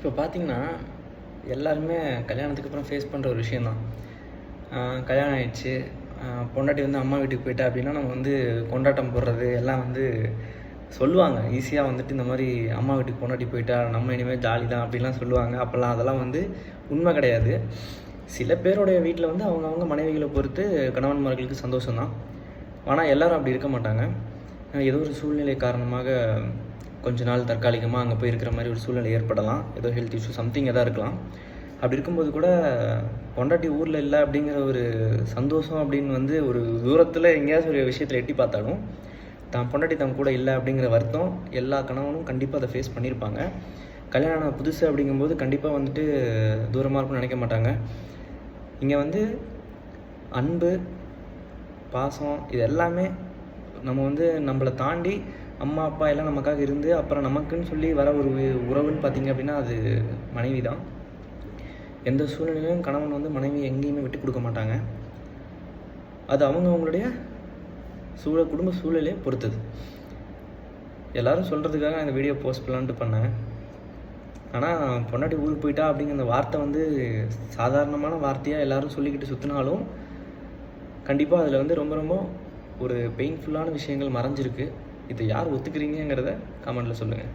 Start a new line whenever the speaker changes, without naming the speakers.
இப்போ பார்த்தீங்கன்னா எல்லாருமே கல்யாணத்துக்கு அப்புறம் ஃபேஸ் பண்ணுற ஒரு விஷயந்தான் கல்யாணம் ஆயிடுச்சு. பொண்டாட்டி வந்து அம்மா வீட்டுக்கு போயிட்டா அப்படின்னா நம்ம வந்து கொண்டாட்டம் போடுறது எல்லாம் வந்து சொல்லுவாங்க. ஈஸியாக வந்துட்டு இந்த மாதிரி அம்மா வீட்டுக்கு பொண்டாட்டி போயிட்டா நம்ம இனிமேல் ஜாலி தான் அப்படிலாம் சொல்லுவாங்க. அப்போல்லாம் அதெல்லாம் வந்து உண்மை கிடையாது. சில பேருடைய வீட்டில் வந்து அவங்கவுங்க மனைவிகளை பொறுத்து கணவன்மார்களுக்கு சந்தோஷம்தான். ஆனால் எல்லோரும் அப்படி இருக்க மாட்டாங்க. ஏதோ ஒரு சூழ்நிலை காரணமாக கொஞ்ச நாள் தற்காலிகமாக அங்கே போய் இருக்கிற மாதிரி ஒரு சூழ்நிலை ஏற்படலாம். ஏதோ ஹெல்த் இஷ்யூ சம்திங் எதாவது இருக்கலாம். அப்படி இருக்கும்போது கூட பொண்டாட்டி ஊரில் இல்லை அப்படிங்கிற ஒரு சந்தோஷம் அப்படின்னு வந்து ஒரு தூரத்தில் எங்கேயாச்சும் ஒரு விஷயத்தில் எட்டி பார்த்தாலும் தான் பொண்டாட்டி தன் கூட இல்லை அப்படிங்கிற வருத்தம் எல்லா கணவனும் கண்டிப்பாக அதை ஃபேஸ் பண்ணியிருப்பாங்க. கல்யாணம் ஆன புதுசு அப்படிங்கும்போது கண்டிப்பாக வந்துட்டு தூரமாக இருக்கும்னு நினைக்க மாட்டாங்க. இங்கே வந்து அன்பு பாசம் இது எல்லாமே நம்ம வந்து நம்மளை தாண்டி அம்மா அப்பா எல்லாம் நமக்காக இருந்து அப்புறம் நமக்குன்னு சொல்லி வர ஒரு உறவுன்னு பார்த்திங்க அப்படின்னா அது மனைவி தான் எந்த சூழ்நிலையிலும் கணவன் வந்து மனைவி எங்கேயுமே விட்டு கொடுக்க மாட்டாங்க. அது அவங்க அவங்களுடைய சூழ குடும்ப சூழலே பொறுத்தது. எல்லாரும் சொல்கிறதுக்காக நான் இந்த வீடியோ போஸ்ட் பண்ணலான்ட்டு பண்ணேன். ஆனால் பொண்டாட்டி ஊருக்கு போயிட்டா அப்படிங்கிற அந்த வார்த்தை வந்து சாதாரணமான வார்த்தையாக எல்லாரும் சொல்லிக்கிட்டு சுற்றினாலும் கண்டிப்பாக அதில் வந்து ரொம்ப ரொம்ப ஒரு பெயின்ஃபுல்லான விஷயங்கள் மறைஞ்சிருக்கு. இதை யார் ஒத்துக்கிறீங்கிறத கமெண்டில் சொல்லுங்கள்